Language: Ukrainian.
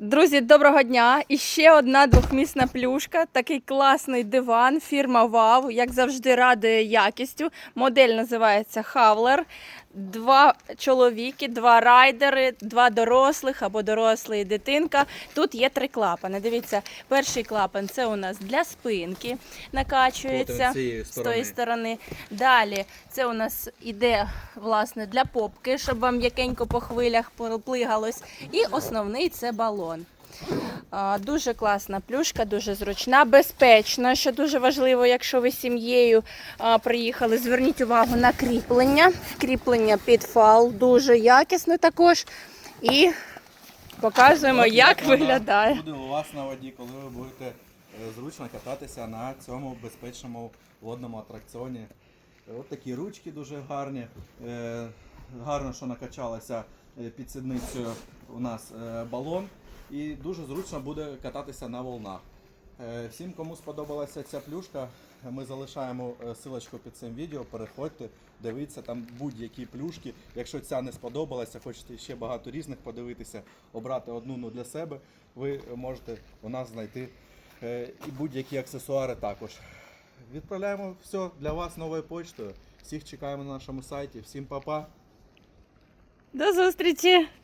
Друзі, доброго дня! І ще одна двохмісна плюшка. Такий класний диван, фірма Вав, як завжди радує якістю. Модель називається Хавлер. Два чоловіки, два райдери, два дорослих або дорослий дитинка. Тут є три клапани. Дивіться, перший клапан це у нас для спинки, накачується От з тої сторони. Далі це у нас іде власне для попки, щоб вам м'якенько по хвилях плигалось. І основний це балон. Дуже класна плюшка, дуже зручна, безпечна, що дуже важливо, якщо ви з сім'єю приїхали. Зверніть увагу на кріплення. Кріплення під фал дуже якісне також. І показуємо, От як вона виглядає. Буде у вас на воді, коли ви будете е, зручно кататися на цьому безпечному водному атракціоні. От такі ручки дуже гарні. Е, Гарно, що накачалася е, під сідницею у нас балон. І дуже зручно буде кататися на волнах. Е, Всім, кому сподобалася ця плюшка, ми залишаємо е, силочку під цим відео. Переходьте, дивіться там будь-які плюшки. Якщо ця не сподобалася, хочете ще багато різних подивитися, обрати одну ну, для себе, ви можете у нас знайти е, і будь-які аксесуари також. Відправляємо все для вас новою почтою. Всіх чекаємо на нашому сайті. Всім па-па! До зустрічі!